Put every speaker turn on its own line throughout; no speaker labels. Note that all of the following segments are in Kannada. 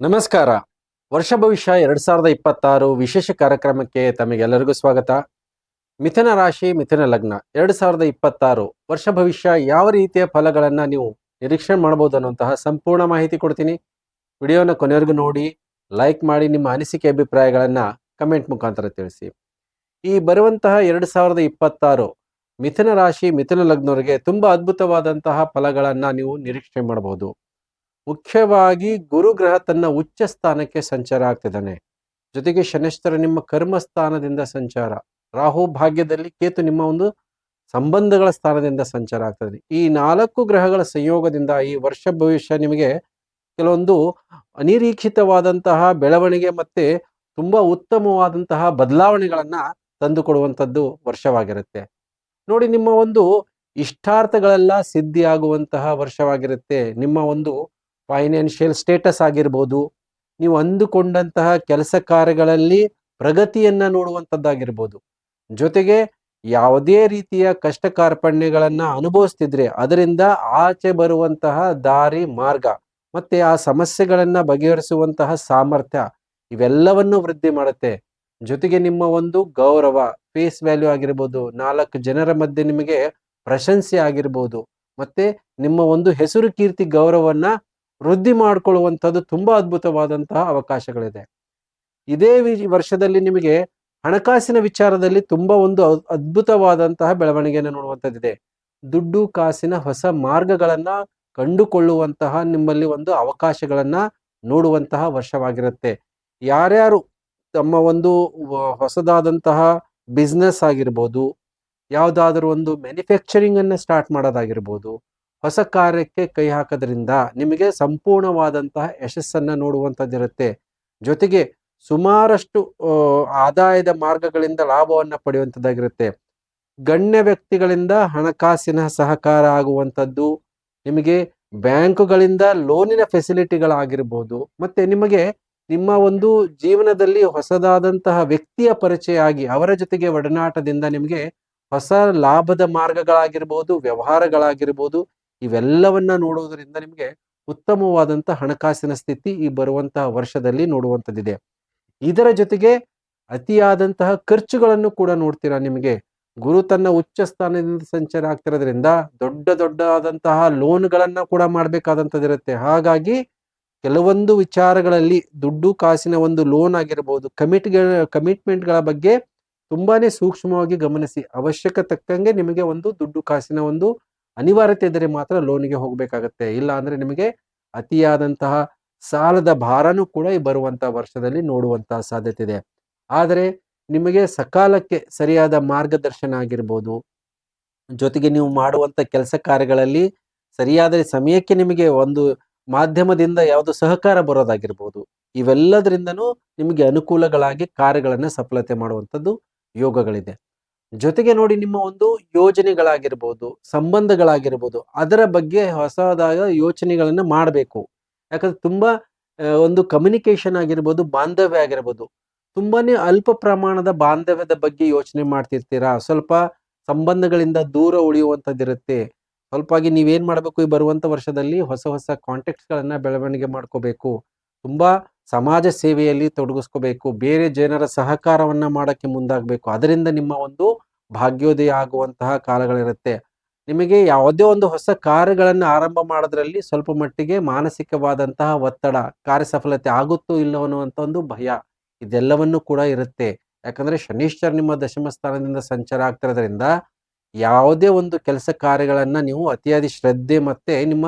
ನಮಸ್ಕಾರ. ವರ್ಷ ಭವಿಷ್ಯ ಎರಡ್ ಸಾವಿರದ ಇಪ್ಪತ್ತಾರು ವಿಶೇಷ ಕಾರ್ಯಕ್ರಮಕ್ಕೆ ತಮಗೆಲ್ಲರಿಗೂ ಸ್ವಾಗತ. ಮಿಥುನ ರಾಶಿ, ಮಿಥುನ ಲಗ್ನ. ಎರಡ್ ಸಾವಿರದ ಇಪ್ಪತ್ತಾರು ವರ್ಷ ಭವಿಷ್ಯ ಯಾವ ರೀತಿಯ ಫಲಗಳನ್ನು ನೀವು ನಿರೀಕ್ಷೆ ಮಾಡಬಹುದು ಅನ್ನುವಂತಹ ಸಂಪೂರ್ಣ ಮಾಹಿತಿ ಕೊಡ್ತೀನಿ. ವಿಡಿಯೋನ ಕೊನೆವರೆಗೂ ನೋಡಿ, ಲೈಕ್ ಮಾಡಿ, ನಿಮ್ಮ ಅನಿಸಿಕೆ ಅಭಿಪ್ರಾಯಗಳನ್ನು ಕಮೆಂಟ್ ಮುಖಾಂತರ ತಿಳಿಸಿ. ಈ ಬರುವಂತಹ ಎರಡು ಸಾವಿರದ ಇಪ್ಪತ್ತಾರು ಮಿಥುನ ರಾಶಿ, ಮಿಥುನ ಲಗ್ನವರಿಗೆ ತುಂಬಾ ಅದ್ಭುತವಾದಂತಹ ಫಲಗಳನ್ನು ನೀವು ನಿರೀಕ್ಷೆ ಮಾಡಬಹುದು ಮುಖ್ಯವಾಗಿ ಗುರುಗ್ರಹ ತನ್ನ ಉಚ್ಚ ಸ್ಥಾನಕ್ಕೆ ಸಂಚಾರ ಆಗ್ತಿದ್ದಾನೆ. ಜೊತೆಗೆ ಶನಿಶ್ಚರ ನಿಮ್ಮ ಕರ್ಮ ಸ್ಥಾನದಿಂದ ಸಂಚಾರ. ರಾಹು ಭಾಗ್ಯದಲ್ಲಿ ಕೇತು ನಿಮ್ಮ ಒಂದು ಸಂಬಂಧಗಳ ಸ್ಥಾನದಿಂದ ಸಂಚಾರ ಆಗ್ತದೆ. ಈ ನಾಲ್ಕು ಗ್ರಹಗಳ ಸಂಯೋಗದಿಂದ ಈ ವರ್ಷ ಭವಿಷ್ಯ ನಿಮಗೆ ಕೆಲವೊಂದು ಅನಿರೀಕ್ಷಿತವಾದಂತಹ ಬೆಳವಣಿಗೆ ಮತ್ತೆ ತುಂಬಾ ಉತ್ತಮವಾದಂತಹ ಬದಲಾವಣೆಗಳನ್ನ ತಂದುಕೊಡುವಂಥದ್ದು ವರ್ಷವಾಗಿರುತ್ತೆ. ನೋಡಿ ನಿಮ್ಮ ಒಂದು ಇಷ್ಟಾರ್ಥಗಳೆಲ್ಲ ಸಿದ್ಧಿಯಾಗುವಂತಹ ವರ್ಷವಾಗಿರುತ್ತೆ. ನಿಮ್ಮ ಒಂದು ಫೈನಾನ್ಷಿಯಲ್ ಸ್ಟೇಟಸ್ ಆಗಿರ್ಬೋದು, ನೀವು ಅಂದುಕೊಂಡಂತಹ ಕೆಲಸ ಕಾರ್ಯಗಳಲ್ಲಿ ಪ್ರಗತಿಯನ್ನ ನೋಡುವಂಥದ್ದಾಗಿರ್ಬೋದು. ಜೊತೆಗೆ ಯಾವುದೇ ರೀತಿಯ ಕಷ್ಟ ಕಾರ್ಪಣ್ಯಗಳನ್ನು ಅನುಭವಿಸ್ತಿದ್ರೆ ಅದರಿಂದ ಆಚೆ ಬರುವಂತಹ ದಾರಿ ಮಾರ್ಗ ಮತ್ತೆ ಆ ಸಮಸ್ಯೆಗಳನ್ನ ಬಗೆಹರಿಸುವಂತಹ ಸಾಮರ್ಥ್ಯ ಇವೆಲ್ಲವನ್ನು ವೃದ್ಧಿ ಮಾಡುತ್ತೆ. ಜೊತೆಗೆ ನಿಮ್ಮ ಒಂದು ಗೌರವ ಫೇಸ್ ವ್ಯಾಲ್ಯೂ ಆಗಿರ್ಬೋದು, ನಾಲ್ಕು ಜನರ ಮಧ್ಯೆ ನಿಮಗೆ ಪ್ರಶಂಸೆ ಆಗಿರ್ಬೋದು, ಮತ್ತೆ ನಿಮ್ಮ ಒಂದು ಹೆಸರು ಕೀರ್ತಿ ಗೌರವನ್ನ ವೃದ್ಧಿ ಮಾಡಿಕೊಳ್ಳುವಂಥದ್ದು ತುಂಬಾ ಅದ್ಭುತವಾದಂತಹ ಅವಕಾಶಗಳಿದೆ. ಇದೇ ವರ್ಷದಲ್ಲಿ ನಿಮಗೆ ಹಣಕಾಸಿನ ವಿಚಾರದಲ್ಲಿ ತುಂಬಾ ಒಂದು ಅದ್- ಅದ್ಭುತವಾದಂತಹ ಬೆಳವಣಿಗೆಯನ್ನು ನೋಡುವಂಥದ್ದಿದೆ. ದುಡ್ಡು, ಕಾಸಿನ ಹೊಸ ಮಾರ್ಗಗಳನ್ನ ಕಂಡುಕೊಳ್ಳುವಂತಹ ನಿಮ್ಮಲ್ಲಿ ಒಂದು ಅವಕಾಶಗಳನ್ನ ನೋಡುವಂತಹ ವರ್ಷವಾಗಿರುತ್ತೆ. ಯಾರ್ಯಾರು ತಮ್ಮ ಒಂದು ಹೊಸದಾದಂತಹ ಬಿಸ್ನೆಸ್ ಆಗಿರ್ಬೋದು, ಯಾವುದಾದ್ರೂ ಒಂದು ಮ್ಯಾನುಫ್ಯಾಕ್ಚರಿಂಗ್ ಅನ್ನ ಸ್ಟಾರ್ಟ್ ಮಾಡೋದಾಗಿರ್ಬೋದು ಹೊಸ ಕಾರ್ಯಕ್ಕೆ ಕೈ ಹಾಕೋದ್ರಿಂದ ನಿಮಗೆ ಸಂಪೂರ್ಣವಾದಂತಹ ಯಶಸ್ಸನ್ನು ನೋಡುವಂಥದ್ದಿರುತ್ತೆ ಜೊತೆಗೆ ಸುಮಾರಷ್ಟು ಆದಾಯದ ಮಾರ್ಗಗಳಿಂದ ಲಾಭವನ್ನು ಪಡೆಯುವಂಥದ್ದಾಗಿರುತ್ತೆ. ಗಣ್ಯ ವ್ಯಕ್ತಿಗಳಿಂದ ಹಣಕಾಸಿನ ಸಹಕಾರ ಆಗುವಂಥದ್ದು, ನಿಮಗೆ ಬ್ಯಾಂಕುಗಳಿಂದ ಲೋನಿನ ಫೆಸಿಲಿಟಿಗಳಾಗಿರ್ಬೋದು, ಮತ್ತು ನಿಮಗೆ ನಿಮ್ಮ ಒಂದು ಜೀವನದಲ್ಲಿ ಹೊಸದಾದಂತಹ ವ್ಯಕ್ತಿಯ ಪರಿಚಯ ಆಗಿ ಅವರ ಜೊತೆಗೆ ಒಡನಾಟದಿಂದ ನಿಮಗೆ ಹೊಸ ಲಾಭದ ಮಾರ್ಗಗಳಾಗಿರ್ಬೋದು, ವ್ಯವಹಾರಗಳಾಗಿರ್ಬೋದು ಇವೆಲ್ಲವನ್ನ ನೋಡುವುದರಿಂದ ನಿಮಗೆ ಉತ್ತಮವಾದಂತಹ ಹಣಕಾಸಿನ ಸ್ಥಿತಿ ಈ ಬರುವಂತಹ ವರ್ಷದಲ್ಲಿ ನೋಡುವಂಥದ್ದಿದೆ. ಇದರ ಜೊತೆಗೆ ಅತಿಯಾದಂತಹ ಖರ್ಚುಗಳನ್ನು ಕೂಡ ನೋಡ್ತೀರಾ ನಿಮಗೆ. ಗುರು ತನ್ನ ಉಚ್ಚ ಸ್ಥಾನದಿಂದ ಸಂಚಾರ ಆಗ್ತಿರೋದ್ರಿಂದ ದೊಡ್ಡ ದೊಡ್ಡದಾದಂತಹ ಲೋನ್ಗಳನ್ನ ಕೂಡ ಮಾಡಬೇಕಾದಂಥದ್ದಿರುತ್ತೆ. ಹಾಗಾಗಿ ಕೆಲವೊಂದು ವಿಚಾರಗಳಲ್ಲಿ ದುಡ್ಡು ಕಾಸಿನ ಒಂದು ಲೋನ್ ಆಗಿರ್ಬೋದು ಕಮಿಟ್ಗಳ ಕಮಿಟ್ಮೆಂಟ್ಗಳ ಬಗ್ಗೆ ತುಂಬಾನೇ ಸೂಕ್ಷ್ಮವಾಗಿ ಗಮನಿಸಿ. ಅವಶ್ಯಕ ತಕ್ಕಂಗೆ ನಿಮಗೆ ಒಂದು ದುಡ್ಡು ಕಾಸಿನ ಒಂದು ಅನಿವಾರ್ಯತೆ ಇದ್ದರೆ ಮಾತ್ರ ಲೋನಿಗೆ ಹೋಗಬೇಕಾಗತ್ತೆ. ಇಲ್ಲ ಅಂದ್ರೆ ನಿಮಗೆ ಅತಿಯಾದಂತಹ ಸಾಲದ ಭಾರನೂ ಕೂಡ ಈ ಬರುವಂತಹ ವರ್ಷದಲ್ಲಿ ನೋಡುವಂತಹ ಸಾಧ್ಯತೆ ಇದೆ ಆದರೆ ನಿಮಗೆ ಸಕಾಲಕ್ಕೆ ಸರಿಯಾದ ಮಾರ್ಗದರ್ಶನ ಆಗಿರ್ಬೋದು, ಜೊತೆಗೆ ನೀವು ಮಾಡುವಂತ ಕೆಲಸ ಕಾರ್ಯಗಳಲ್ಲಿ ಸರಿಯಾದ ಸಮಯಕ್ಕೆ ನಿಮಗೆ ಒಂದು ಮಾಧ್ಯಮದಿಂದ ಯಾವುದು ಸಹಕಾರ ಬರೋದಾಗಿರ್ಬೋದು, ಇವೆಲ್ಲದರಿಂದನೂ ನಿಮಗೆ ಅನುಕೂಲಗಳಾಗಿ ಕಾರ್ಯಗಳನ್ನು ಸಫಲತೆ ಮಾಡುವಂಥದ್ದು ಯೋಗಗಳಿದೆ. ಜೊತೆಗೆ ನೋಡಿ ನಿಮ್ಮ ಒಂದು ಯೋಜನೆಗಳಾಗಿರ್ಬೋದು, ಸಂಬಂಧಗಳಾಗಿರ್ಬೋದು, ಅದರ ಬಗ್ಗೆ ಹೊಸದಾದ ಯೋಚನೆಗಳನ್ನ ಮಾಡಬೇಕು. ಯಾಕಂದ್ರೆ ತುಂಬಾ ಒಂದು ಕಮ್ಯುನಿಕೇಶನ್ ಆಗಿರ್ಬೋದು, ಬಾಂಧವ್ಯ ಆಗಿರ್ಬೋದು, ತುಂಬಾನೇ ಅಲ್ಪ ಪ್ರಮಾಣದ ಬಾಂಧವ್ಯದ ಬಗ್ಗೆ ಯೋಚನೆ ಮಾಡ್ತಿರ್ತೀರಾ? ಸ್ವಲ್ಪ ಸಂಬಂಧಗಳಿಂದ ದೂರ ಉಳಿಯುವಂಥದ್ದಿರುತ್ತೆ. ಸ್ವಲ್ಪಾಗಿ ನೀವೇನ್ ಮಾಡಬೇಕು ಈ ಬರುವಂತ ವರ್ಷದಲ್ಲಿ ಹೊಸ ಹೊಸ ಕಾಂಟ್ಯಾಕ್ಟ್ಸ್ ಗಳನ್ನ ಬೆಳವಣಿಗೆ ಮಾಡ್ಕೋಬೇಕು. ತುಂಬಾ ಸಮಾಜ ಸೇವೆಯಲ್ಲಿ ತೊಡಗಿಸ್ಕೋಬೇಕು, ಬೇರೆ ಜನರ ಸಹಕಾರವನ್ನ ಮಾಡೋಕ್ಕೆ ಮುಂದಾಗಬೇಕು. ಅದರಿಂದ ನಿಮ್ಮ ಒಂದು ಭಾಗ್ಯೋದಯ ಆಗುವಂತಹ ಕಾಲಗಳಿರುತ್ತೆ. ನಿಮಗೆ ಯಾವುದೇ ಒಂದು ಹೊಸ ಕಾರ್ಯಗಳನ್ನು ಆರಂಭ ಮಾಡೋದ್ರಲ್ಲಿ ಸ್ವಲ್ಪ ಮಟ್ಟಿಗೆ ಮಾನಸಿಕವಾದಂತಹ ಒತ್ತಡ ಕಾರ್ಯ ಸಫಲತೆ ಆಗುತ್ತೋ ಇಲ್ಲೋ ಅನ್ನುವಂಥ ಒಂದು ಭಯ ಇದೆಲ್ಲವನ್ನು ಕೂಡ ಇರುತ್ತೆ. ಯಾಕಂದ್ರೆ ಶನೀಶ್ವರ ನಿಮ್ಮ ದಶಮ ಸ್ಥಾನದಿಂದ ಸಂಚಾರ ಆಗ್ತಿರೋದ್ರಿಂದ ಯಾವುದೇ ಒಂದು ಕೆಲಸ ಕಾರ್ಯಗಳನ್ನು ನೀವು ಅತಿಯಾದ ಶ್ರದ್ಧೆ ಮತ್ತೆ ನಿಮ್ಮ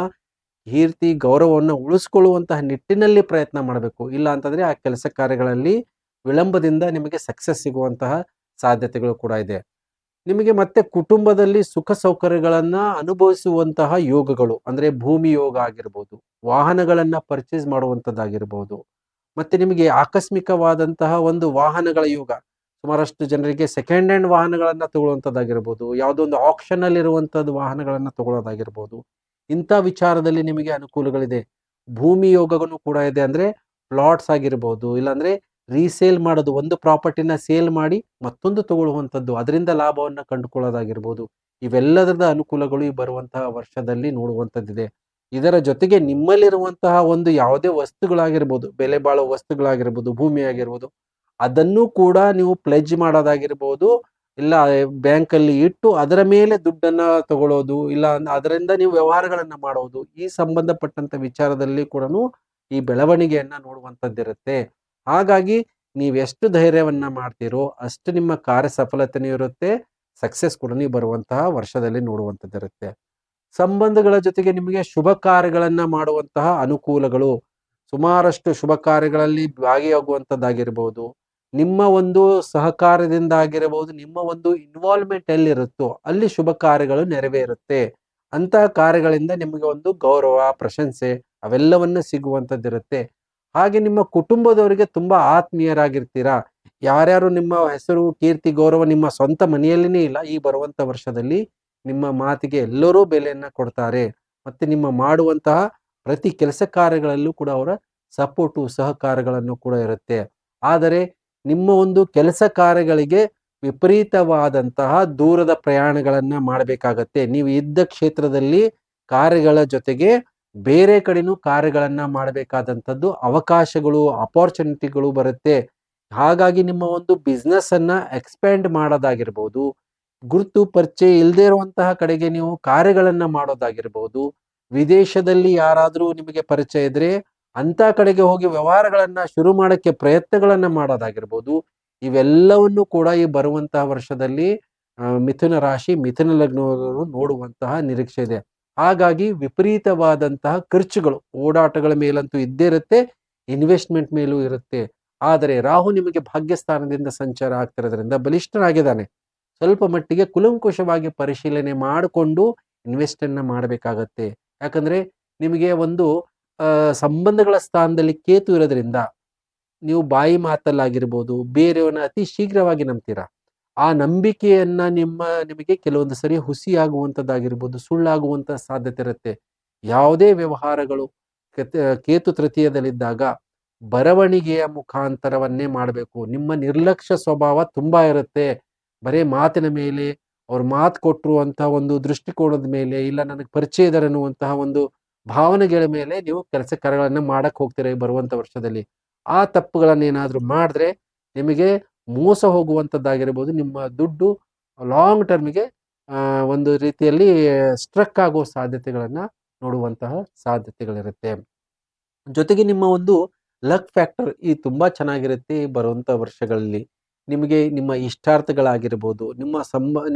ಕೀರ್ತಿ, ಗೌರವವನ್ನು ಉಳಿಸ್ಕೊಳ್ಳುವಂತಹ ನಿಟ್ಟಿನಲ್ಲಿ ಪ್ರಯತ್ನ ಮಾಡಬೇಕು. ಇಲ್ಲ ಅಂತಂದರೆ ಆ ಕೆಲಸ ಕಾರ್ಯಗಳಲ್ಲಿ ವಿಳಂಬದಿಂದ ನಿಮಗೆ ಸಕ್ಸಸ್ ಸಿಗುವಂತಹ ಸಾಧ್ಯತೆಗಳು ಕೂಡ ಇದೆ. ನಿಮಗೆ ಮತ್ತೆ ಕುಟುಂಬದಲ್ಲಿ ಸುಖ ಸೌಕರ್ಯಗಳನ್ನು ಅನುಭವಿಸುವಂತಹ ಯೋಗಗಳು, ಅಂದರೆ ಭೂಮಿ ಯೋಗ ಆಗಿರ್ಬೋದು, ವಾಹನಗಳನ್ನು ಪರ್ಚೇಸ್ ಮಾಡುವಂಥದ್ದಾಗಿರ್ಬೋದು, ಮತ್ತು ನಿಮಗೆ ಆಕಸ್ಮಿಕವಾದಂತಹ ಒಂದು ವಾಹನಗಳ ಯೋಗ, ಸುಮಾರಷ್ಟು ಜನರಿಗೆ ಸೆಕೆಂಡ್ ಹ್ಯಾಂಡ್ ವಾಹನಗಳನ್ನು ತಗೊಳ್ಳುವಂಥದ್ದಾಗಿರ್ಬೋದು, ಯಾವುದೋ ಒಂದು ಇರುವಂತದ್ದು ವಾಹನಗಳನ್ನ ತಗೊಳ್ಳೋದಾಗಿರ್ಬೋದು ಇಂಥ ವಿಚಾರದಲ್ಲಿ ನಿಮಗೆ ಅನುಕೂಲಗಳಿದೆ. ಭೂಮಿ ಯೋಗಗಳು ಕೂಡ ಇದೆ ಅಂದರೆ ಪ್ಲಾಟ್ಸ್ ಆಗಿರ್ಬೋದು, ಇಲ್ಲಾಂದರೆ ರೀಸೇಲ್ ಮಾಡೋದು ಒಂದು ಪ್ರಾಪರ್ಟಿನ ಸೇಲ್ ಮಾಡಿ ಮತ್ತೊಂದು ತಗೊಳ್ಳುವಂಥದ್ದು, ಅದರಿಂದ ಲಾಭವನ್ನು ಕಂಡುಕೊಳ್ಳೋದಾಗಿರ್ಬೋದು. ಇವೆಲ್ಲದರದ ಅನುಕೂಲಗಳು ಈ ಬರುವಂತಹ ವರ್ಷದಲ್ಲಿ ನೋಡುವಂಥದ್ದಿದೆ. ಇದರ ಜೊತೆಗೆ ನಿಮ್ಮಲ್ಲಿರುವಂತಹ ಒಂದು ಯಾವುದೇ ವಸ್ತುಗಳಾಗಿರ್ಬೋದು, ಬೆಲೆ ಬಾಳುವ ವಸ್ತುಗಳಾಗಿರ್ಬೋದು, ಭೂಮಿ ಆಗಿರ್ಬೋದು, ಅದನ್ನು ಕೂಡ ನೀವು ಪ್ಲೆಜ್ ಮಾಡೋದಾಗಿರ್ಬೋದು ಇಲ್ಲ ಬ್ಯಾಂಕ್ ಅಲ್ಲಿ ಇಟ್ಟು ಅದರ ಮೇಲೆ ದುಡ್ಡನ್ನ ತಗೊಳ್ಳೋದು ಇಲ್ಲ ಅದರಿಂದ ನೀವು ವ್ಯವಹಾರಗಳನ್ನ ಮಾಡೋದು, ಈ ಸಂಬಂಧಪಟ್ಟಂತ ವಿಚಾರದಲ್ಲಿ ಕೂಡ ಈ ಬೆಳವಣಿಗೆಯನ್ನ ನೋಡುವಂತದ್ದಿರುತ್ತೆ ಹಾಗಾಗಿ ನೀವೆಷ್ಟು ಧೈರ್ಯವನ್ನ ಮಾಡ್ತೀರೋ ಅಷ್ಟು ನಿಮ್ಮ ಕಾರ್ಯ ಸಫಲತೆನೂ ಇರುತ್ತೆ ಸಕ್ಸಸ್ ಕೂಡ ನೀವು ಬರುವಂತಹ ವರ್ಷದಲ್ಲಿ ನೋಡುವಂಥದ್ದಿರುತ್ತೆ. ಸಂಬಂಧಗಳ ಜೊತೆಗೆ ನಿಮಗೆ ಶುಭ ಕಾರ್ಯಗಳನ್ನ ಮಾಡುವಂತಹ ಅನುಕೂಲಗಳು, ಸುಮಾರಷ್ಟು ಶುಭ ಕಾರ್ಯಗಳಲ್ಲಿ ಭಾಗಿಯಾಗುವಂಥದ್ದಾಗಿರ್ಬೋದು. ನಿಮ್ಮ ಒಂದು ಸಹಕಾರದಿಂದ ಆಗಿರಬಹುದು ನಿಮ್ಮ ಒಂದು ಇನ್ವಾಲ್ವ್ಮೆಂಟ್ ಎಲ್ಲಿರುತ್ತೋ ಅಲ್ಲಿ ಶುಭ ಕಾರ್ಯಗಳು ನೆರವೇರುತ್ತೆ. ಅಂತಹ ಕಾರ್ಯಗಳಿಂದ ನಿಮಗೆ ಒಂದು ಗೌರವ, ಪ್ರಶಂಸೆ ಅವೆಲ್ಲವನ್ನ ಸಿಗುವಂಥದ್ದಿರುತ್ತೆ. ಹಾಗೆ ನಿಮ್ಮ ಕುಟುಂಬದವರಿಗೆ ತುಂಬಾ ಆತ್ಮೀಯರಾಗಿರ್ತೀರಾ? ಯಾರ್ಯಾರು ನಿಮ್ಮ ಹೆಸರು, ಕೀರ್ತಿ, ಗೌರವ ನಿಮ್ಮ ಸ್ವಂತ ಮನೆಯಲ್ಲಿನೇ ಇಲ್ಲ, ಈ ಬರುವಂತ ವರ್ಷದಲ್ಲಿ ನಿಮ್ಮ ಮಾತಿಗೆ ಎಲ್ಲರೂ ಬೆಲೆಯನ್ನ ಕೊಡ್ತಾರೆ. ಮತ್ತೆ ನಿಮ್ಮ ಮಾಡುವಂತಹ ಪ್ರತಿ ಕೆಲಸ ಕಾರ್ಯಗಳಲ್ಲೂ ಕೂಡ ಅವರ ಸಪೋರ್ಟು, ಸಹಕಾರಗಳನ್ನು ಕೂಡ ಇರುತ್ತೆ. ಆದರೆ ನಿಮ್ಮ ಒಂದು ಕೆಲಸ ಕಾರ್ಯಗಳಿಗೆ ವಿಪರೀತವಾದಂತಹ ದೂರದ ಪ್ರಯಾಣಗಳನ್ನ ಮಾಡಬೇಕಾಗತ್ತೆ. ನೀವು ಇದ್ದ ಕ್ಷೇತ್ರದಲ್ಲಿ ಕಾರ್ಯಗಳ ಜೊತೆಗೆ ಬೇರೆ ಕಡೆನೂ ಕಾರ್ಯಗಳನ್ನ ಮಾಡಬೇಕಾದಂಥದ್ದು ಅವಕಾಶಗಳು ಅಪಾರ್ಚುನಿಟಿಗಳು ಬರುತ್ತೆ. ಹಾಗಾಗಿ ನಿಮ್ಮ ಒಂದು ಬಿಸ್ನೆಸ್ ಅನ್ನ ಎಕ್ಸ್ಪ್ಯಾಂಡ್ ಮಾಡೋದಾಗಿರ್ಬೋದು, ಗುರುತು ಪರಿಚಯ ಇಲ್ಲದೆ ಇರುವಂತಹ ಕಡೆಗೆ ನೀವು ಕಾರ್ಯಗಳನ್ನ ಮಾಡೋದಾಗಿರ್ಬೋದು, ವಿದೇಶದಲ್ಲಿ ಯಾರಾದರೂ ನಿಮಗೆ ಪರಿಚಯ ಇದ್ರೆ ಅಂತ ಕಡೆಗೆ ಹೋಗಿ ವ್ಯವಹಾರಗಳನ್ನ ಶುರು ಮಾಡೋಕ್ಕೆ ಪ್ರಯತ್ನಗಳನ್ನ ಮಾಡೋದಾಗಿರ್ಬೋದು, ಇವೆಲ್ಲವನ್ನು ಕೂಡ ಈ ಬರುವಂತಹ ವರ್ಷದಲ್ಲಿ ಮಿಥುನ ರಾಶಿ, ಮಿಥುನ ಲಗ್ನವನ್ನು ನೋಡುವಂತಹ ನಿರೀಕ್ಷೆ ಇದೆ. ಹಾಗಾಗಿ ವಿಪರೀತವಾದಂತಹ ಖರ್ಚುಗಳು, ಓಡಾಟಗಳ ಮೇಲಂತೂ ಇದ್ದೇ ಇರುತ್ತೆ, ಇನ್ವೆಸ್ಟ್ಮೆಂಟ್ ಮೇಲೂ ಇರುತ್ತೆ. ಆದರೆ ರಾಹು ನಿಮಗೆ ಭಾಗ್ಯಸ್ಥಾನದಿಂದ ಸಂಚಾರ ಆಗ್ತಿರೋದ್ರಿಂದ ಬಲಿಷ್ಠನಾಗಿದ್ದಾನೆ. ಸ್ವಲ್ಪ ಮಟ್ಟಿಗೆ ಕುಲಂಕುಷವಾಗಿ ಪರಿಶೀಲನೆ ಮಾಡಿಕೊಂಡು ಇನ್ವೆಸ್ಟ್ ಅನ್ನ ಮಾಡಬೇಕಾಗತ್ತೆ. ಯಾಕಂದ್ರೆ ನಿಮಗೆ ಒಂದು ಸಂಬಂಧಗಳ ಸ್ಥಾನದಲ್ಲಿ ಕೇತು ಇರೋದ್ರಿಂದ ನೀವು ಬಾಯಿ ಮಾತಲ್ಲಾಗಿರ್ಬೋದು ಬೇರೆಯವನ್ನ ಅತಿ ಶೀಘ್ರವಾಗಿ ನಂಬ್ತೀರಾ? ಆ ನಂಬಿಕೆಯನ್ನ ನಿಮ್ಮ, ನಿಮಗೆ ಕೆಲವೊಂದು ಸರಿ ಹುಸಿ ಆಗುವಂಥದ್ದಾಗಿರ್ಬೋದು ಸುಳ್ಳಾಗುವಂತ ಸಾಧ್ಯತೆ ಇರುತ್ತೆ. ಯಾವುದೇ ವ್ಯವಹಾರಗಳು ಕೇತು ತೃತೀಯದಲ್ಲಿದ್ದಾಗ ಬರವಣಿಗೆಯ ಮುಖಾಂತರವನ್ನೇ ಮಾಡಬೇಕು. ನಿಮ್ಮ ನಿರ್ಲಕ್ಷ್ಯ ಸ್ವಭಾವ ತುಂಬಾ ಇರುತ್ತೆ. ಬರೇ ಮಾತಿನ ಮೇಲೆ ಅವ್ರ ಮಾತು ಕೊಟ್ಟರು ಅಂತ ಒಂದು ದೃಷ್ಟಿಕೋನದ ಮೇಲೆ, ಇಲ್ಲ ನನಗೆ ಪರಿಚಯ ಅನ್ನುವಂತಹ ಒಂದು ಭಾವನೆಗಳ ಮೇಲೆ ನೀವು ಕೆಲಸ ಕಾರ್ಯಗಳನ್ನ ಮಾಡಕ್ ಹೋಗ್ತೀರಿ ಬರುವಂತ ವರ್ಷದಲ್ಲಿ. ಆ ತಪ್ಪುಗಳನ್ನ ಏನಾದ್ರೂ ಮಾಡಿದ್ರೆ ನಿಮಗೆ ಮೋಸ ಹೋಗುವಂಥದ್ದಾಗಿರ್ಬೋದು ನಿಮ್ಮ ದುಡ್ಡು ಲಾಂಗ್ ಟರ್ಮ್ಗೆ ಒಂದು ರೀತಿಯಲ್ಲಿ ಸ್ಟ್ರಕ್ ಆಗುವ ಸಾಧ್ಯತೆಗಳನ್ನ ನೋಡುವಂತಹ ಸಾಧ್ಯತೆಗಳಿರುತ್ತೆ. ಜೊತೆಗೆ ನಿಮ್ಮ ಒಂದು ಲಕ್ ಫ್ಯಾಕ್ಟರ್ ಈ ತುಂಬಾ ಚೆನ್ನಾಗಿರುತ್ತೆ ಬರುವಂತ ವರ್ಷಗಳಲ್ಲಿ. ನಿಮಗೆ ನಿಮ್ಮ ಇಷ್ಟಾರ್ಥಗಳಾಗಿರ್ಬೋದು, ನಿಮ್ಮ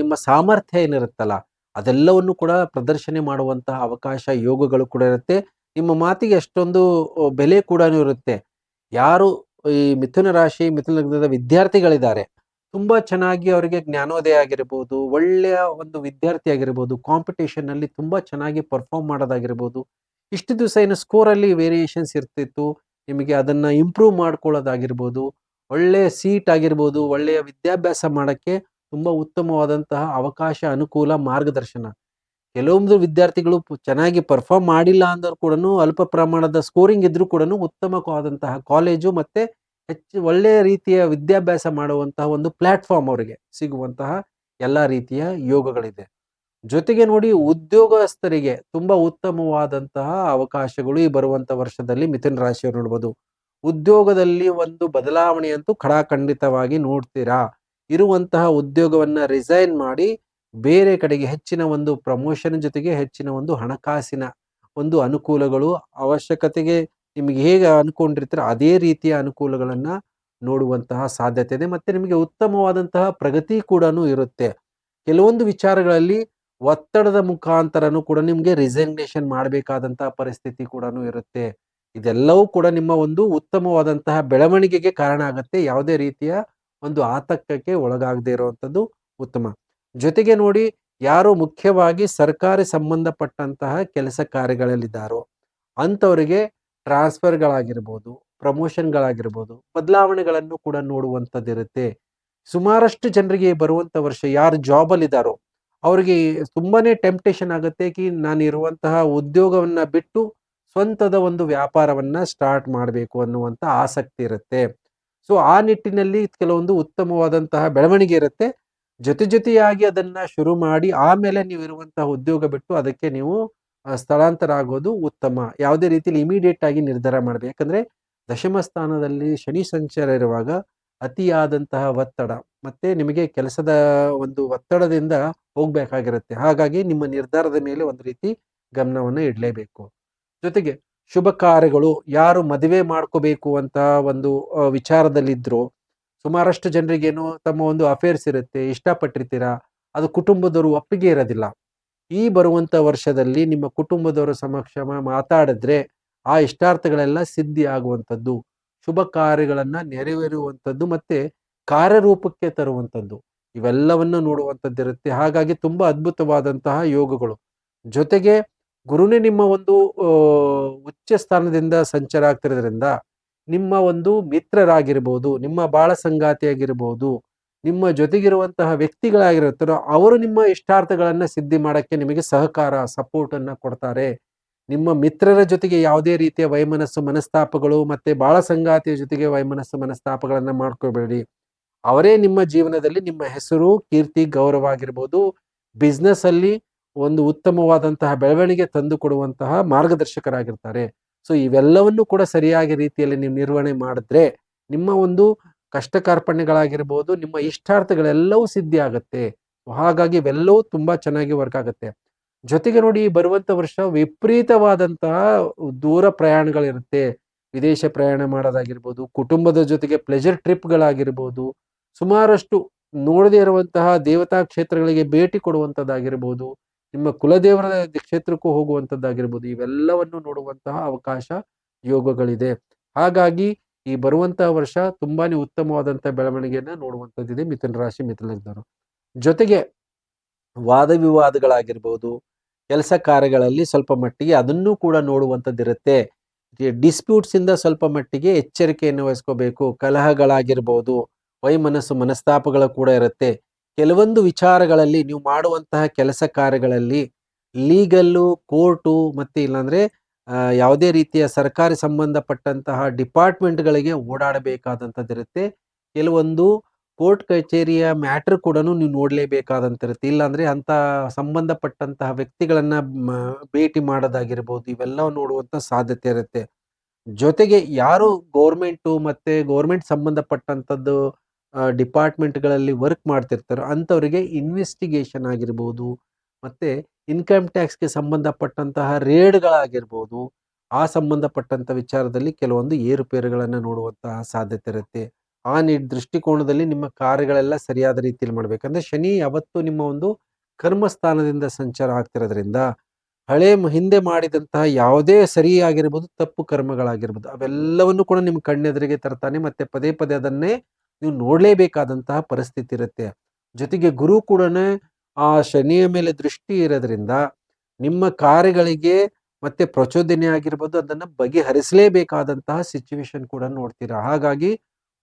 ನಿಮ್ಮ ಸಾಮರ್ಥ್ಯ ಏನಿರುತ್ತಲ್ಲ ಅದೆಲ್ಲವನ್ನು ಕೂಡ ಪ್ರದರ್ಶನೆ ಮಾಡುವಂತಹ ಅವಕಾಶ, ಯೋಗಗಳು ಕೂಡ ಇರುತ್ತೆ. ನಿಮ್ಮ ಮಾತಿಗೆ ಅಷ್ಟೊಂದು ಬೆಲೆ ಕೂಡ ಇರುತ್ತೆ. ಯಾರು ಈ ಮಿಥುನ ರಾಶಿ, ಮಿಥುನ ಲಗ್ನದ ವಿದ್ಯಾರ್ಥಿಗಳಿದ್ದಾರೆ, ತುಂಬಾ ಚೆನ್ನಾಗಿ ಅವರಿಗೆ ಜ್ಞಾನೋದಯ ಆಗಿರ್ಬೋದು, ಒಳ್ಳೆಯ ಒಂದು ವಿದ್ಯಾರ್ಥಿ ಆಗಿರ್ಬೋದು ಕಾಂಪಿಟೇಷನ್ ಅಲ್ಲಿ ತುಂಬಾ ಚೆನ್ನಾಗಿ ಪರ್ಫಾರ್ಮ್ ಮಾಡೋದಾಗಿರ್ಬೋದು. ಇಷ್ಟು ದಿವಸ ಏನು ಸ್ಕೋರ್ ಅಲ್ಲಿ ವೇರಿಯೇಷನ್ಸ್ ಇರ್ತಿತ್ತು, ನಿಮಗೆ ಅದನ್ನ ಇಂಪ್ರೂವ್ ಮಾಡ್ಕೊಳ್ಳೋದಾಗಿರ್ಬೋದು, ಒಳ್ಳೆಯ ಸೀಟ್ ಆಗಿರ್ಬೋದು, ಒಳ್ಳೆಯ ವಿದ್ಯಾಭ್ಯಾಸ ಮಾಡಕ್ಕೆ ತುಂಬಾ ಉತ್ತಮವಾದಂತಹ ಅವಕಾಶ, ಅನುಕೂಲ, ಮಾರ್ಗದರ್ಶನ. ಕೆಲವೊಂದು ವಿದ್ಯಾರ್ಥಿಗಳು ಚೆನ್ನಾಗಿ ಪರ್ಫಾರ್ಮ್ ಮಾಡಿಲ್ಲ ಅಂದರೂ ಕೂಡ ಅಲ್ಪ ಪ್ರಮಾಣದ ಸ್ಕೋರಿಂಗ್ ಇದ್ರೂ ಕೂಡ ಉತ್ತಮವಾದಂತಹ ಕಾಲೇಜು ಮತ್ತೆ ಹೆಚ್ಚು ಒಳ್ಳೆಯ ರೀತಿಯ ವಿದ್ಯಾಭ್ಯಾಸ ಮಾಡುವಂತಹ ಒಂದು ಪ್ಲಾಟ್ಫಾರ್ಮ್ ಅವರಿಗೆ ಸಿಗುವಂತಹ ಎಲ್ಲ ರೀತಿಯ ಯೋಗಗಳಿದೆ. ಜೊತೆಗೆ ನೋಡಿ ಉದ್ಯೋಗಸ್ಥರಿಗೆ ತುಂಬ ಉತ್ತಮವಾದಂತಹ ಅವಕಾಶಗಳು ಈ ಬರುವಂಥ ವರ್ಷದಲ್ಲಿ ಮಿಥುನ ರಾಶಿಯವರು ನೋಡ್ಬೋದು. ಉದ್ಯೋಗದಲ್ಲಿ ಒಂದು ಬದಲಾವಣೆಯಂತೂ ಖಡಾಖಂಡಿತವಾಗಿ ನೋಡ್ತೀರಾ? ಇರುವಂತಹ ಉದ್ಯೋಗವನ್ನ ರಿಸೈನ್ ಮಾಡಿ ಬೇರೆ ಕಡೆಗೆ ಹೆಚ್ಚಿನ ಒಂದು ಪ್ರಮೋಷನ್ ಜೊತೆಗೆ ಹೆಚ್ಚಿನ ಒಂದು ಹಣಕಾಸಿನ ಒಂದು ಅನುಕೂಲಗಳು, ಅವಶ್ಯಕತೆಗೆ ನಿಮಗೆ ಹೇಗೆ ಅನ್ಕೊಂಡಿರ್ತೀರ ಅದೇ ರೀತಿಯ ಅನುಕೂಲಗಳನ್ನ ನೋಡುವಂತಹ ಸಾಧ್ಯತೆ ಇದೆ. ಮತ್ತೆ ನಿಮಗೆ ಉತ್ತಮವಾದಂತಹ ಪ್ರಗತಿ ಕೂಡ ಇರುತ್ತೆ. ಕೆಲವೊಂದು ವಿಚಾರಗಳಲ್ಲಿ ಒತ್ತಡದ ಮುಖಾಂತರನು ಕೂಡ ನಿಮಗೆ ರಿಸೈಗ್ನೇಷನ್ ಮಾಡಬೇಕಾದಂತಹ ಪರಿಸ್ಥಿತಿ ಕೂಡ ಇರುತ್ತೆ. ಇದೆಲ್ಲವೂ ಕೂಡ ನಿಮ್ಮ ಒಂದು ಉತ್ತಮವಾದಂತಹ ಬೆಳವಣಿಗೆಗೆ ಕಾರಣ ಆಗುತ್ತೆ. ಯಾವುದೇ ರೀತಿಯ ಒಂದು ಆತಂಕಕ್ಕೆ ಒಳಗಾಗದೇ ಇರುವಂಥದ್ದು ಉತ್ತಮ. ಜೊತೆಗೆ ನೋಡಿ, ಯಾರು ಮುಖ್ಯವಾಗಿ ಸರ್ಕಾರಿ ಸಂಬಂಧಪಟ್ಟಂತಹ ಕೆಲಸ ಕಾರ್ಯಗಳಲ್ಲಿದ್ದಾರೋ, ಅಂಥವರಿಗೆ ಟ್ರಾನ್ಸ್ಫರ್ಗಳಾಗಿರ್ಬೋದು, ಪ್ರಮೋಷನ್ಗಳಾಗಿರ್ಬೋದು, ಬದಲಾವಣೆಗಳನ್ನು ಕೂಡ ನೋಡುವಂಥದ್ದಿರುತ್ತೆ. ಸುಮಾರಷ್ಟು ಜನರಿಗೆ ಬರುವಂಥ ವರ್ಷ ಯಾರು ಜಾಬಲ್ಲಿದ್ದಾರೋ, ಅವರಿಗೆ ತುಂಬಾನೇ ಟೆಂಪ್ಟೇಷನ್ ಆಗುತ್ತೆ ಕಿ, ನಾನು ಇರುವಂತಹ ಉದ್ಯೋಗವನ್ನ ಬಿಟ್ಟು ಸ್ವಂತದ ಒಂದು ವ್ಯಾಪಾರವನ್ನ ಸ್ಟಾರ್ಟ್ ಮಾಡಬೇಕು ಅನ್ನುವಂಥ ಆಸಕ್ತಿ ಇರುತ್ತೆ. ಸೊ ಆ ನಿಟ್ಟಿನಲ್ಲಿ ಕೆಲವೊಂದು ಉತ್ತಮವಾದಂತಹ ಬೆಳವಣಿಗೆ ಇರುತ್ತೆ. ಜೊತೆ ಜೊತೆಯಾಗಿ ಅದನ್ನ ಶುರು ಮಾಡಿ ಆಮೇಲೆ ನೀವು ಇರುವಂತಹ ಉದ್ಯೋಗ ಬಿಟ್ಟು ಅದಕ್ಕೆ ನೀವು ಸ್ಥಳಾಂತರ ಆಗೋದು ಉತ್ತಮ. ಯಾವುದೇ ರೀತಿಯಲ್ಲಿ ಇಮಿಡಿಯೇಟ್ ಆಗಿ ನಿರ್ಧಾರ ಮಾಡಬೇಕು. ಯಾಕಂದ್ರೆ ದಶಮ ಸ್ಥಾನದಲ್ಲಿ ಶನಿ ಸಂಚಾರ ಇರುವಾಗ ಅತಿಯಾದಂತಹ ಒತ್ತಡ. ಮತ್ತೆ ನಿಮಗೆ ಕೆಲಸದ ಒಂದು ಒತ್ತಡದಿಂದ ಹೋಗ್ಬೇಕಾಗಿರುತ್ತೆ. ಹಾಗಾಗಿ ನಿಮ್ಮ ನಿರ್ಧಾರದ ಮೇಲೆ ಒಂದು ರೀತಿ ಗಮನವನ್ನು ಇಡಲೇಬೇಕು. ಜೊತೆಗೆ ಶುಭ ಕಾರ್ಯಗಳು ಯಾರು ಮದುವೆ ಮಾಡ್ಕೋಬೇಕು ಅಂತ ಒಂದು ವಿಚಾರದಲ್ಲಿದ್ದರು ಸುಮಾರಷ್ಟು ಜನರಿಗೇನು ತಮ್ಮ ಒಂದು ಅಫೇರ್ಸ್ ಇರುತ್ತೆ, ಇಷ್ಟಪಟ್ಟಿರ್ತೀರಾ? ಅದು ಕುಟುಂಬದವರು ಒಪ್ಪಿಗೆ ಇರೋದಿಲ್ಲ. ಈ ಬರುವಂತ ವರ್ಷದಲ್ಲಿ ನಿಮ್ಮ ಕುಟುಂಬದವರ ಸಮಕ್ಷಮ ಮಾತಾಡಿದ್ರೆ ಆ ಇಷ್ಟಾರ್ಥಗಳೆಲ್ಲ ಸಿದ್ಧಿ ಆಗುವಂಥದ್ದು. ಶುಭ ಕಾರ್ಯಗಳನ್ನ ನೆರವೇರುವಂಥದ್ದು ಮತ್ತೆ ಕಾರ್ಯರೂಪಕ್ಕೆ ತರುವಂಥದ್ದು. ಇವೆಲ್ಲವನ್ನು ನೋಡುವಂಥದ್ದಿರುತ್ತೆ. ಹಾಗಾಗಿ ತುಂಬಾ ಅದ್ಭುತವಾದಂತಹ ಯೋಗಗಳು. ಜೊತೆಗೆ ಗುರುನೇ ನಿಮ್ಮ ಒಂದು ಉಚ್ಚ ಸ್ಥಾನದಿಂದ ಸಂಚಾರ ಆಗ್ತಿರೋದ್ರಿಂದ ನಿಮ್ಮ ಒಂದು ಮಿತ್ರರಾಗಿರ್ಬೋದು, ನಿಮ್ಮ ಬಾಳ ಸಂಗಾತಿಯಾಗಿರ್ಬೋದು, ನಿಮ್ಮ ಜೊತೆಗಿರುವಂತಹ ವ್ಯಕ್ತಿಗಳಾಗಿರುತ್ತಾರೋ, ಅವರು ನಿಮ್ಮ ಇಷ್ಟಾರ್ಥಗಳನ್ನ ಸಿದ್ಧಿ ಮಾಡಕ್ಕೆ ನಿಮಗೆ ಸಹಕಾರ ಸಪೋರ್ಟ್ ಅನ್ನ ಕೊಡ್ತಾರೆ. ನಿಮ್ಮ ಮಿತ್ರರ ಜೊತೆಗೆ ಯಾವುದೇ ರೀತಿಯ ವೈಮನಸ್ಸು, ಮನಸ್ತಾಪಗಳು ಮತ್ತೆ ಬಾಳ ಸಂಗಾತಿಯ ಜೊತೆಗೆ ವೈಮನಸ್ಸು, ಮನಸ್ತಾಪಗಳನ್ನ ಮಾಡ್ಕೋಬೇಡಿ. ಅವರೇ ನಿಮ್ಮ ಜೀವನದಲ್ಲಿ ನಿಮ್ಮ ಹೆಸರು, ಕೀರ್ತಿ, ಗೌರವ ಆಗಿರ್ಬೋದು. ಬಿಸ್ನೆಸ್ ಅಲ್ಲಿ ಒಂದು ಉತ್ತಮವಾದಂತಹ ಬೆಳವಣಿಗೆ ತಂದು ಕೊಡುವಂತಹ ಮಾರ್ಗದರ್ಶಕರಾಗಿರ್ತಾರೆ. ಸೊ, ಇವೆಲ್ಲವನ್ನು ಕೂಡ ಸರಿಯಾಗಿ ರೀತಿಯಲ್ಲಿ ನೀವು ನಿರ್ವಹಣೆ ಮಾಡಿದ್ರೆ ನಿಮ್ಮ ಒಂದು ಕಷ್ಟ ಕಾರ್ಪಣ್ಯಗಳಾಗಿರ್ಬೋದು ನಿಮ್ಮ ಇಷ್ಟಾರ್ಥಗಳೆಲ್ಲವೂ ಸಿದ್ಧಿ ಆಗುತ್ತೆ. ಹಾಗಾಗಿ ಇವೆಲ್ಲವೂ ತುಂಬಾ ಚೆನ್ನಾಗಿ ವರ್ಕ್ ಆಗುತ್ತೆ. ಜೊತೆಗೆ ನೋಡಿ, ಬರುವಂತ ವರ್ಷ ವಿಪರೀತವಾದಂತಹ ದೂರ ಪ್ರಯಾಣಗಳಿರುತ್ತೆ. ವಿದೇಶ ಪ್ರಯಾಣ ಮಾಡೋದಾಗಿರ್ಬೋದು, ಕುಟುಂಬದ ಜೊತೆಗೆ ಪ್ಲೆಜರ್ ಟ್ರಿಪ್ಗಳಾಗಿರ್ಬೋದು ಸುಮಾರಷ್ಟು ನೋಡದೇ ಇರುವಂತಹ ದೇವತಾ ಕ್ಷೇತ್ರಗಳಿಗೆ ಭೇಟಿ ಕೊಡುವಂಥದ್ದಾಗಿರ್ಬೋದು ನಿಮ್ಮ ಕುಲದೇವರ ಕ್ಷೇತ್ರಕ್ಕೂ ಹೋಗುವಂಥದ್ದಾಗಿರ್ಬೋದು, ಇವೆಲ್ಲವನ್ನು ನೋಡುವಂತಹ ಅವಕಾಶ ಯೋಗಗಳಿದೆ. ಹಾಗಾಗಿ ಈ ಬರುವಂತಹ ವರ್ಷ ತುಂಬಾನೇ ಉತ್ತಮವಾದಂತಹ ಬೆಳವಣಿಗೆಯನ್ನ ನೋಡುವಂಥದ್ದಿದೆ ಮಿಥುನ ರಾಶಿ ಮಿಥುನಗ್ನರು ಜೊತೆಗೆ ವಾದ ವಿವಾದಗಳಾಗಿರ್ಬೋದು, ಕೆಲಸ ಕಾರ್ಯಗಳಲ್ಲಿ ಸ್ವಲ್ಪ ಮಟ್ಟಿಗೆ ಅದನ್ನೂ ಕೂಡ ನೋಡುವಂಥದ್ದಿರುತ್ತೆ. ಡಿಸ್ಪ್ಯೂಟ್ಸ್ ಇಂದ ಸ್ವಲ್ಪ ಮಟ್ಟಿಗೆ ಎಚ್ಚರಿಕೆಯನ್ನು ವಹಿಸ್ಕೋಬೇಕು, ಕಲಹಗಳಾಗಿರ್ಬೋದು, ವೈಮನಸ್ಸು ಮನಸ್ತಾಪಗಳು ಕೂಡ ಇರುತ್ತೆ. ಕೆಲವೊಂದು ವಿಚಾರಗಳಲ್ಲಿ ನೀವು ಮಾಡುವಂತಹ ಕೆಲಸ ಕಾರ್ಯಗಳಲ್ಲಿ ಲೀಗಲ್ಲು, ಕೋರ್ಟು ಮತ್ತೆ ಇಲ್ಲಾಂದ್ರೆ ಯಾವುದೇ ರೀತಿಯ ಸರ್ಕಾರಿ ಸಂಬಂಧಪಟ್ಟಂತಹ ಡಿಪಾರ್ಟ್ಮೆಂಟ್ಗಳಿಗೆ ಓಡಾಡಬೇಕಾದಂಥದ್ದಿರುತ್ತೆ ಕೆಲವೊಂದು ಕೋರ್ಟ್ ಕಚೇರಿಯ ಮ್ಯಾಟ್ರ್ ಕೂಡ ನೀವು ನೋಡಲೇಬೇಕಾದಂತಿರುತ್ತೆ ಇಲ್ಲಾಂದರೆ ಅಂತ ಸಂಬಂಧಪಟ್ಟಂತಹ ವ್ಯಕ್ತಿಗಳನ್ನ ಭೇಟಿ ಮಾಡೋದಾಗಿರ್ಬೋದು ಇವೆಲ್ಲ ನೋಡುವಂಥ ಸಾಧ್ಯತೆ ಇರುತ್ತೆ. ಜೊತೆಗೆ ಯಾರು ಗೌರ್ಮೆಂಟು ಮತ್ತೆ ಗೌರ್ಮೆಂಟ್ ಸಂಬಂಧಪಟ್ಟಂಥದ್ದು ಡಿಪಾರ್ಟ್ಮೆಂಟ್ಗಳಲ್ಲಿ ವರ್ಕ್ ಮಾಡ್ತಿರ್ತಾರೋ. ಅಂಥವರಿಗೆ ಇನ್ವೆಸ್ಟಿಗೇಷನ್ ಆಗಿರ್ಬೋದು, ಮತ್ತು ಇನ್ಕಮ್ ಟ್ಯಾಕ್ಸ್ಗೆ ಸಂಬಂಧಪಟ್ಟಂತಹ ರೇಡ್ಗಳಾಗಿರ್ಬೋದು, ಆ ಸಂಬಂಧಪಟ್ಟಂಥ ವಿಚಾರದಲ್ಲಿ ಕೆಲವೊಂದು ಏರುಪೇರುಗಳನ್ನು ನೋಡುವಂತಹ ಸಾಧ್ಯತೆ ಇರುತ್ತೆ. ಆ ದೃಷ್ಟಿಕೋನದಲ್ಲಿ ನಿಮ್ಮ ಕಾರ್ಯಗಳೆಲ್ಲ ಸರಿಯಾದ ರೀತಿಯಲ್ಲಿ ಮಾಡಬೇಕಂದ್ರೆ, ಶನಿ ಯಾವತ್ತು ನಿಮ್ಮ ಒಂದು ಕರ್ಮಸ್ಥಾನದಿಂದ ಸಂಚಾರ ಆಗ್ತಿರೋದ್ರಿಂದ, ಹಳೆ ಹಿಂದೆ ಮಾಡಿದಂತಹ ಯಾವುದೇ ಸರಿಯಾಗಿರ್ಬೋದು ತಪ್ಪು ಕರ್ಮಗಳಾಗಿರ್ಬೋದು, ಅವೆಲ್ಲವನ್ನು ಕೂಡ ನಿಮ್ಮ ಕಣ್ಣೆದುರಿಗೆ ತರ್ತಾನೆ, ಮತ್ತೆ ಪದೇ ಪದೇ ಅದನ್ನೇ ನೀವು ನೋಡಲೇಬೇಕಾದಂತಹ ಪರಿಸ್ಥಿತಿ ಇರುತ್ತೆ. ಜೊತೆಗೆ ಗುರು ಕೂಡ ಆ ಶನಿಯ ಮೇಲೆ ದೃಷ್ಟಿ ಇರೋದ್ರಿಂದ ನಿಮ್ಮ ಕಾರ್ಯಗಳಿಗೆ ಮತ್ತೆ ಪ್ರಚೋದನೆ ಆಗಿರ್ಬೋದು, ಅದನ್ನು ಬಗೆಹರಿಸಲೇಬೇಕಾದಂತಹ ಸಿಚುವೇಶನ್ ಕೂಡ ನೋಡ್ತೀರಾ? ಹಾಗಾಗಿ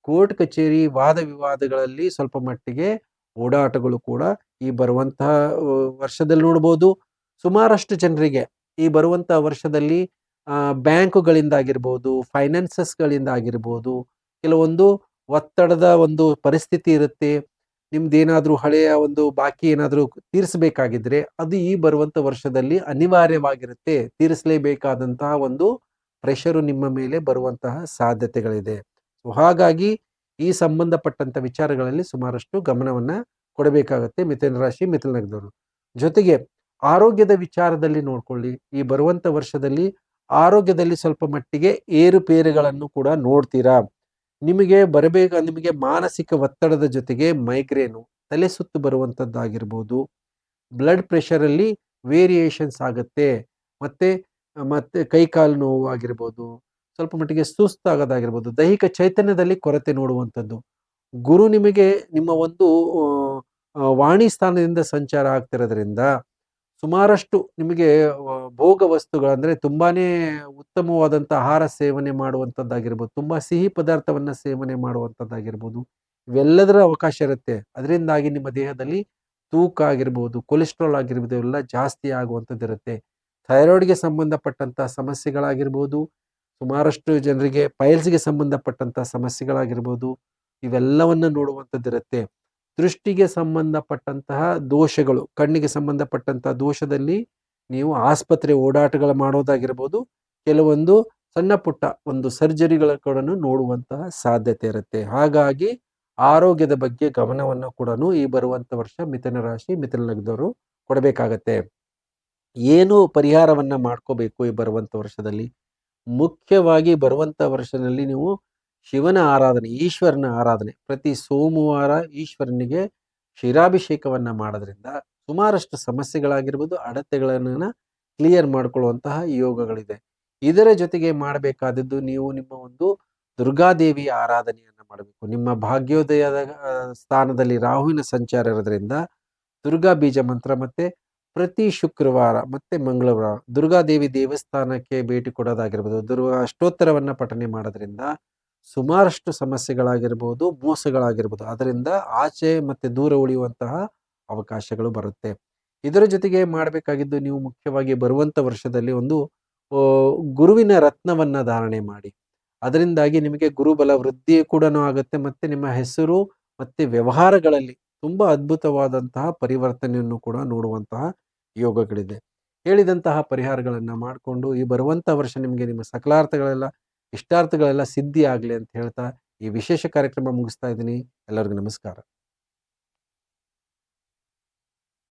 ಕೋರ್ಟ್ ಕಚೇರಿ ವಾದ ವಿವಾದಗಳಲ್ಲಿ ಸ್ವಲ್ಪ ಮಟ್ಟಿಗೆ ಓಡಾಟಗಳು ಕೂಡ ಈ ಬರುವಂತಹ ವರ್ಷದಲ್ಲಿ ನೋಡ್ಬೋದು. ಸುಮಾರಷ್ಟು ಜನರಿಗೆ ಈ ಬರುವಂತಹ ವರ್ಷದಲ್ಲಿ ಬ್ಯಾಂಕುಗಳಿಂದ ಆಗಿರ್ಬೋದು ಫೈನಾನ್ಸಸ್ಗಳಿಂದ ಆಗಿರ್ಬೋದು, ಕೆಲವೊಂದು ಒತ್ತಡದ ಒಂದು ಪರಿಸ್ಥಿತಿ ಇರುತ್ತೆ. ನಿಮ್ದೇನಾದ್ರೂ ಹಳೆಯ ಒಂದು ಬಾಕಿ ಏನಾದರೂ ತೀರಿಸಬೇಕಾಗಿದ್ರೆ ಅದು ಈ ಬರುವಂತ ವರ್ಷದಲ್ಲಿ ಅನಿವಾರ್ಯವಾಗಿರುತ್ತೆ. ತೀರಿಸಲೇಬೇಕಾದಂತಹ ಒಂದು ಪ್ರೆಷರು ನಿಮ್ಮ ಮೇಲೆ ಬರುವಂತಹ ಸಾಧ್ಯತೆಗಳಿದೆ. ಸೊ ಹಾಗಾಗಿ ಈ ಸಂಬಂಧಪಟ್ಟಂತ ವಿಚಾರಗಳಲ್ಲಿ ಸುಮಾರಷ್ಟು ಗಮನವನ್ನ ಕೊಡಬೇಕಾಗತ್ತೆ ಮಿಥುನ ರಾಶಿ, ಮಿಥುನ ಜೊತೆಗೆ ಆರೋಗ್ಯದ ವಿಚಾರದಲ್ಲಿ ನೋಡ್ಕೊಳ್ಳಿ. ಈ ಬರುವಂತ ವರ್ಷದಲ್ಲಿ ಆರೋಗ್ಯದಲ್ಲಿ ಸ್ವಲ್ಪ ಮಟ್ಟಿಗೆ ಏರುಪೇರುಗಳನ್ನು ಕೂಡ ನೋಡ್ತೀರಾ? ನಿಮಗೆ ಬರಬೇಕ? ನಿಮಗೆ ಮಾನಸಿಕ ಒತ್ತಡದ ಜೊತೆಗೆ ಮೈಗ್ರೇನು, ತಲೆ ಸುತ್ತು ಬರುವಂಥದ್ದಾಗಿರ್ಬೋದು ಬ್ಲಡ್ ಪ್ರೆಷರಲ್ಲಿ ವೇರಿಯೇಷನ್ಸ್ ಆಗುತ್ತೆ. ಮತ್ತೆ, ಮತ್ತು ಕೈಕಾಲು ನೋವು ಆಗಿರ್ಬೋದು, ಸ್ವಲ್ಪ ಮಟ್ಟಿಗೆ ಸುಸ್ತಾಗೋದಾಗಿರ್ಬೋದು, ದೈಹಿಕ ಚೈತನ್ಯದಲ್ಲಿ ಕೊರತೆ ನೋಡುವಂಥದ್ದು. ಗುರು ನಿಮಗೆ ನಿಮ್ಮ ಒಂದು ವಾಣಿ ಸ್ಥಾನದಿಂದ ಸಂಚಾರ ಆಗ್ತಿರೋದ್ರಿಂದ ಸುಮಾರಷ್ಟು ನಿಮಗೆ ಭೋಗ ವಸ್ತುಗಳು ಅಂದ್ರೆ ತುಂಬಾನೇ ಉತ್ತಮವಾದಂಥ ಆಹಾರ ಸೇವನೆ ಮಾಡುವಂಥದ್ದಾಗಿರ್ಬೋದು ತುಂಬಾ ಸಿಹಿ ಪದಾರ್ಥವನ್ನ ಸೇವನೆ ಮಾಡುವಂಥದ್ದಾಗಿರ್ಬೋದು ಇವೆಲ್ಲದರ ಅವಕಾಶ ಇರುತ್ತೆ. ಅದರಿಂದಾಗಿ ನಿಮ್ಮ ದೇಹದಲ್ಲಿ ತೂಕ ಆಗಿರ್ಬೋದು ಕೊಲೆಸ್ಟ್ರಾಲ್ ಆಗಿರ್ಬೋದು, ಇವೆಲ್ಲ ಜಾಸ್ತಿ ಆಗುವಂಥದ್ದು ಇರುತ್ತೆ. ಥೈರಾಯ್ಡ್ಗೆ ಸಂಬಂಧಪಟ್ಟಂಥ ಸಮಸ್ಯೆಗಳಾಗಿರ್ಬೋದು, ಸುಮಾರಷ್ಟು ಜನರಿಗೆ ಪೈಲ್ಸ್ಗೆ ಸಂಬಂಧಪಟ್ಟಂಥ ಸಮಸ್ಯೆಗಳಾಗಿರ್ಬೋದು, ಇವೆಲ್ಲವನ್ನ ನೋಡುವಂಥದ್ದಿರುತ್ತೆ ದೃಷ್ಟಿಗೆ ಸಂಬಂಧಪಟ್ಟಂತಹ ದೋಷಗಳು, ಕಣ್ಣಿಗೆ ಸಂಬಂಧಪಟ್ಟಂತಹ ದೋಷದಲ್ಲಿ ನೀವು ಆಸ್ಪತ್ರೆ ಓಡಾಟಗಳು ಮಾಡೋದಾಗಿರ್ಬೋದು, ಕೆಲವೊಂದು ಸಣ್ಣ ಪುಟ್ಟ ಒಂದು ಸರ್ಜರಿಗಳ ಕೂಡ ನೋಡುವಂತಹ ಸಾಧ್ಯತೆ ಇರುತ್ತೆ. ಹಾಗಾಗಿ ಆರೋಗ್ಯದ ಬಗ್ಗೆ ಗಮನವನ್ನು ಕೂಡ ಈ ಬರುವಂತ ವರ್ಷ ಮಿಥುನ ರಾಶಿ, ಮಿಥುನ ಲಗ್ನದವರು ಕೊಡಬೇಕಾಗತ್ತೆ. ಏನು ಪರಿಹಾರವನ್ನ ಮಾಡ್ಕೋಬೇಕು ಈ ಬರುವಂತ ವರ್ಷದಲ್ಲಿ? ಮುಖ್ಯವಾಗಿ ಬರುವಂತ ವರ್ಷದಲ್ಲಿ ನೀವು ಶಿವನ ಆರಾಧನೆ, ಈಶ್ವರನ ಆರಾಧನೆ. ಪ್ರತಿ ಸೋಮವಾರ ಈಶ್ವರನಿಗೆ ಕ್ಷೀರಾಭಿಷೇಕವನ್ನ ಮಾಡೋದ್ರಿಂದ ಸುಮಾರಷ್ಟು ಸಮಸ್ಯೆಗಳಾಗಿರ್ಬೋದು, ಅಡತೆಗಳನ್ನ ಕ್ಲಿಯರ್ ಮಾಡ್ಕೊಳ್ಳುವಂತಹ ಯೋಗಗಳಿದೆ. ಇದರ ಜೊತೆಗೆ ಮಾಡಬೇಕಾದದ್ದು ನೀವು ನಿಮ್ಮ ಒಂದು ದುರ್ಗಾದೇವಿ ಆರಾಧನೆಯನ್ನ ಮಾಡಬೇಕು. ನಿಮ್ಮ ಭಾಗ್ಯೋದಯದ ಸ್ಥಾನದಲ್ಲಿ ರಾಹುವಿನ ಸಂಚಾರ ಇರೋದ್ರಿಂದ ದುರ್ಗಾ ಬೀಜ ಮಂತ್ರ ಮತ್ತೆ ಪ್ರತಿ ಶುಕ್ರವಾರ ಮತ್ತೆ ಮಂಗಳವಾರ ದುರ್ಗಾದೇವಿ ದೇವಸ್ಥಾನಕ್ಕೆ ಭೇಟಿ ಕೊಡೋದಾಗಿರ್ಬೋದು, ದುರ್ಗಾ ಅಷ್ಟೋತ್ತರವನ್ನ ಪಠನೆ ಮಾಡೋದ್ರಿಂದ ಸುಮಾರಷ್ಟು ಸಮಸ್ಯೆಗಳಾಗಿರ್ಬೋದು, ಮೋಸಗಳಾಗಿರ್ಬೋದು. ಅದರಿಂದ ಆಚೆ ಮತ್ತು ದೂರ ಉಳಿಯುವಂತಹ ಅವಕಾಶಗಳು ಬರುತ್ತೆ. ಇದರ ಜೊತೆಗೆ ಮಾಡಬೇಕಾಗಿದ್ದು ನೀವು ಮುಖ್ಯವಾಗಿ ಬರುವಂಥ ವರ್ಷದಲ್ಲಿ ಒಂದು ಗುರುವಿನ ರತ್ನವನ್ನು ಧಾರಣೆ ಮಾಡಿ. ಅದರಿಂದಾಗಿ ನಿಮಗೆ ಗುರುಬಲ ವೃದ್ಧಿ ಕೂಡ ಆಗುತ್ತೆ. ಮತ್ತು ನಿಮ್ಮ ಹೆಸರು ಮತ್ತು ವ್ಯವಹಾರಗಳಲ್ಲಿ ತುಂಬ ಅದ್ಭುತವಾದಂತಹ ಪರಿವರ್ತನೆಯನ್ನು ಕೂಡ ನೋಡುವಂತಹ ಯೋಗಗಳಿದೆ. ಹೇಳಿದಂತಹ ಪರಿಹಾರಗಳನ್ನು ಮಾಡಿಕೊಂಡು ಈ ಬರುವಂಥ ವರ್ಷ ನಿಮಗೆ ನಿಮ್ಮ ಸಕಲಾರ್ಥಗಳೆಲ್ಲ ಇಷ್ಟಾರ್ಥಗಳೆಲ್ಲ ಸಿದ್ಧಿ ಆಗಲಿ ಅಂತ ಹೇಳ್ತಾ ಈ ವಿಶೇಷ ಕಾರ್ಯಕ್ರಮ ಮುಗಿಸ್ತಾ ಇದ್ದೀನಿ. ಎಲ್ಲರಿಗೂ ನಮಸ್ಕಾರ.